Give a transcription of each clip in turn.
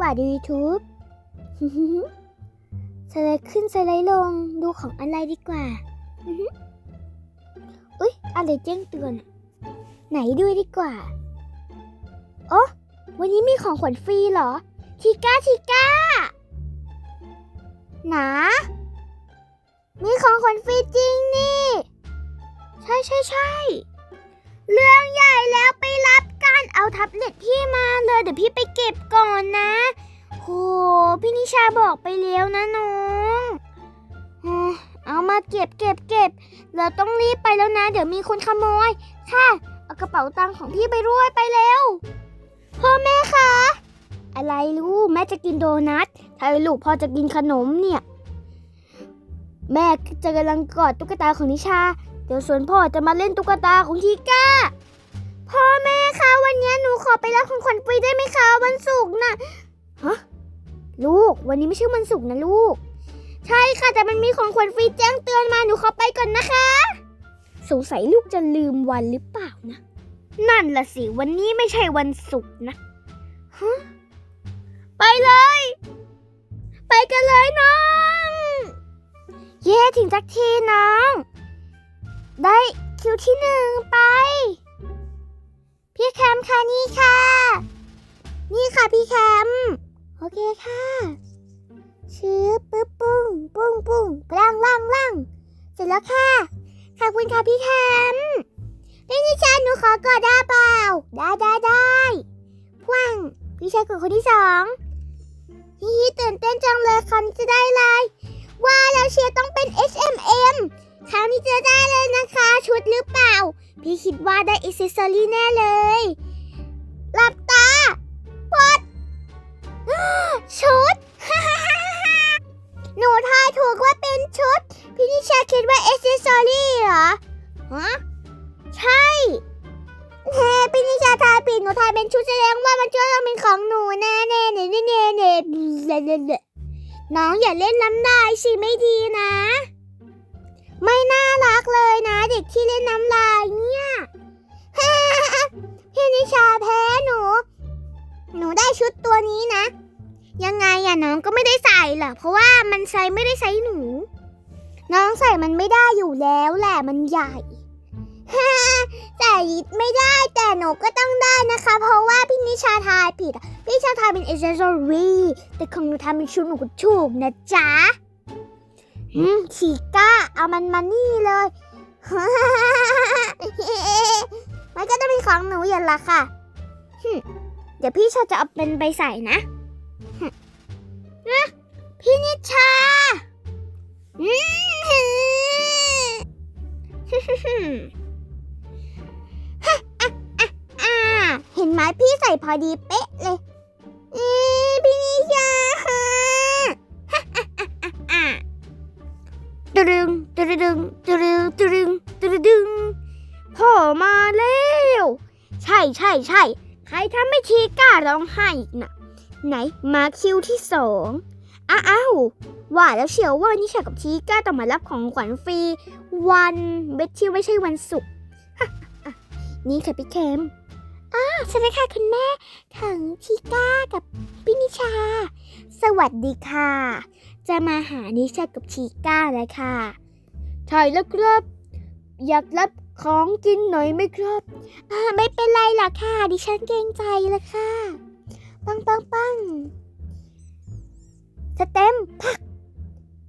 ว่าดู YouTube สไลด์ขึ้นสไลด์ลงดูของอะไรดีกว่า อุ๊ย อะไรแจ้งเตือน ไหนดูดีกว่า โอ้วันนี้มีของขวัญฟรีเหรอ ชิก้า ชิก้า หนา มีของขวัญฟรีจริงนี่ ใช่ใช่ใช่เรื่องใหญ่แล้วไปรับการเอาแท็บเล็ตพี่มาเลย เดี๋ยวพี่ไปเก็บก่อนนะ พี่นิชาบอกไปแล้วนะน้องเอามาเก็บเก็บเก็บ เราต้องรีบไปแล้วนะ เดี๋ยวมีคนขโมย ค่ะ เอากระเป๋าตังค์ของพี่ไปด้วยไปเร็ว พ่อแม่คะ อะไรลูกแม่จะกินโดนัทถ้าลูกพ่อจะกินขนมเนี่ย แม่จะกำลังกอดตุ๊กตาของนิชา เดี๋ยวส่วนพ่อจะมาเล่นตุ๊กตาของชิก้า พ่อแม่คะวันนี้หนูขอไปรับของขวัญฟรีได้ไหมคะวันศุกร์น่ะฮะ ลูก วันนี้ไม่ใช่วันศุกร์นะลูก ใช่ค่ะ แต่มันมีของขวัญฟรีแจ้งเตือนมาหนูขอไปก่อนนะคะ สงสัยลูกจะลืมวันหรือเปล่านะ นั่นละสิ วันนี้ไม่ใช่วันศุกร์นะฮะไปเลย ไปกันเลยน้อง เย้ถึงสักทีน้อง ได้คิวที่หนึ่งไป พี่แคมค่ะนี่ค่ะ นูขอกอดได้เปล่า ได้ได้ได้พวงพี่ชายกดคนที่สองฮิฮิตื่นเต้นจังเลยคราวนี้จะได้อะไรว่าแล้วเชียร์ต้องเป็น HMM คราวนี้จะได้เลยนะคะ ชุดหรือเปล่า พี่คิดว่าได้อิสเซอรี่แน่เลยหลับตาปดชุด หนูทายถูกว่าเป็นชุด พี่นิชาคิดว่าเอเซสซอรี่เหรอฮะใช่ เฮ้พี่นิชาทายผิดหนูทายเป็นชุดแสดงว่ามันจะต้องเป็นของหนูแน่แน่เน่เน่เน่เน่เน่เน่น้องอย่าเล่นน้ำลายสิไม่ดีนะ ไม่น่ารักเลยนะ เด็กที่เล่นน้ำลายเนี่ยพี่นิชาแพ้หนู หนูได้ชุดตัวนี้นะ ยังไงอะน้องก็ไม่ได้ใส่หรอกเพราะว่ามันใส่ไม่ได้ใส่หนู น้องใส่มันไม่ได้อยู่แล้วแหละมันใหญ่ ใส่ไม่ได้แต่หนูก็ต้องได้นะคะ เพราะว่าพี่นิชาทายผิด พี่นิชาทายเป็น accessory แต่ของหนูทำเป็นชุดหนูก็ถูกนะจ๊ะอืมชีก้าเอามันมานี่เลยมันก็ต้องเป็นของหนูอย่างละค่ะเดี๋ยวพี่ชาจะเอาเป็นไปใส่นะนะพี่นิชาอืม ส่พอดีเป๊ะเลยอีพี่นิชาฮะอะอะอะอะอะตะดึงตะดึงตะดึงตะดึงตะดึงพ่อมาแล้วใช่ใช่ใช่ใครทำไม่ชีกล้าร้องไห้อีกนะไหนมาคิวที่สองอ้าวว่าแล้วเชียวว่านิชากับชีก้าต้องมารับของขวัญฟรี วันเบ็ดที่ไม่ใช่วันศุกร์นี่ค่ะพี่เคม อ้าสวัสดีค่ะคุณแม่ถึงชีก้ากับพี่นิชา สวัสดีค่ะ จะมาหานิชากับชีก้าเลยค่ะใช่แล้วครับอยากรับของกินหน่อยไหมครับอ่าไม่เป็นไรหรอกค่ะ ดิฉันเกรงใจละค่ะ ปังปังปังสเต็ม พัก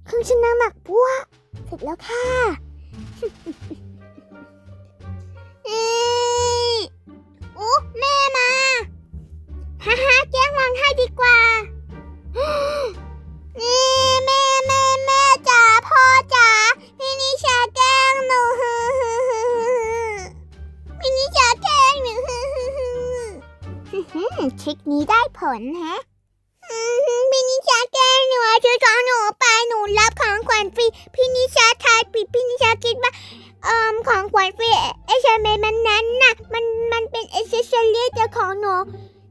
เครื่องชั่งน้ำหนักพัวเสร็จแล้วค่ะ นี้ได้ผลฮะพี่นิชาแก้หนูเอาชุดของหนูไปหนูรับของขวัญฟรีพี่นิชาทายผิดพี่นิชาคิดว่าเอ่อของขวัญฟรีเอชเมมันนั้นน่ะมันมันเป็นเอเซอรี่แต่ของหนู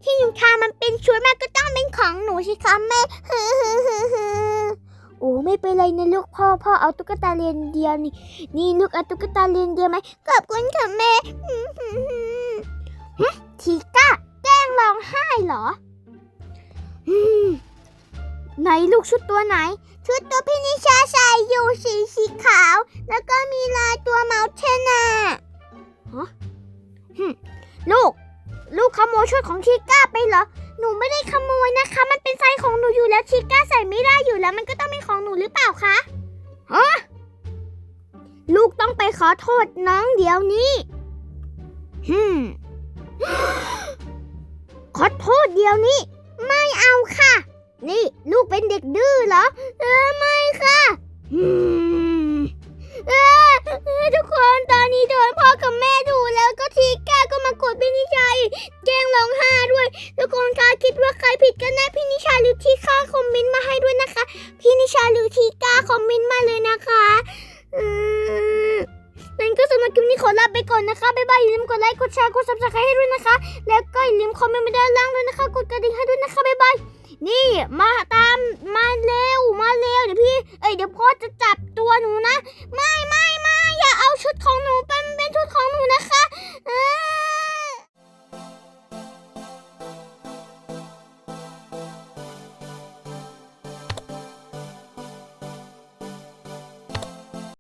ที่หนูทามันเป็นชุดมันก็ต้องเป็นของหนูสิคะแม่โอ้ไม่เป็นไรนะลูกพ่อพ่อเอาตุ๊กตาเรียนเดียวนี่นี่ลูกเอาตุ๊กตาเรียนเดียวไหมขอบคุณค่ะแม่ กชุดตัวไหน ชุดตัวพี่นิชาใส่อยู่สีสีขาว แล้วก็มีลายตัวเมาส์เทนน่ะฮะหึลูก ลูกขโมยชุดของชิก้าไปเหรอ หนูไม่ได้ขโมยนะคะ มันเป็นไซส์ของหนูอยู่แล้วชิก้าใส่ไม่ได้อยู่แล้ว มันก็ต้องเป็นของหนูหรือเปล่าคะฮะลูกต้องไปขอโทษน้องเดี๋ยวนี้ฮึมขอโทษเดี๋ยวนี้ ไม่เอาค่ะ นี่ลูกเป็นเด็กดื้อเหรอ เออไม่ค่ะอืมเออเออทุกคนตอนนี้โดนพ่อกับแม่ดูแล้วก็ทีก้าก็มากดพี่นิชัยแกล้งร้องไห้ด้วย ทุกคนคะคิดว่าใครผิดกันแน่พี่นิชาหรือทีก้าคอมเมนต์มาให้ด้วยนะคะ พี่นิชาหรือทีก้าคอมเมนต์มาเลยนะคะอืมงั้นก็สำหรับคลิปนี้ขอลาไปก่อนนะคะ บ๊ายบายอย่าลืมกดไลค์ กดแชร์ กดซับสไครต์ให้ด้วยนะคะ แล้วก็อย่าลืมคอมเมนต์มาด้านล่างด้วยนะคะ กดกระดิ่งให้ด้วยนะคะ บ๊ายบาย นี่มาตามมาเร็วมาเร็วเดี๋ยวพี่เอ้ยเดี๋ยวพ่อจะจับตัวหนูนะ ไม่ไม่ไม่อย่าเอาชุดของหนูเป็นเป็นชุดของหนูนะคะ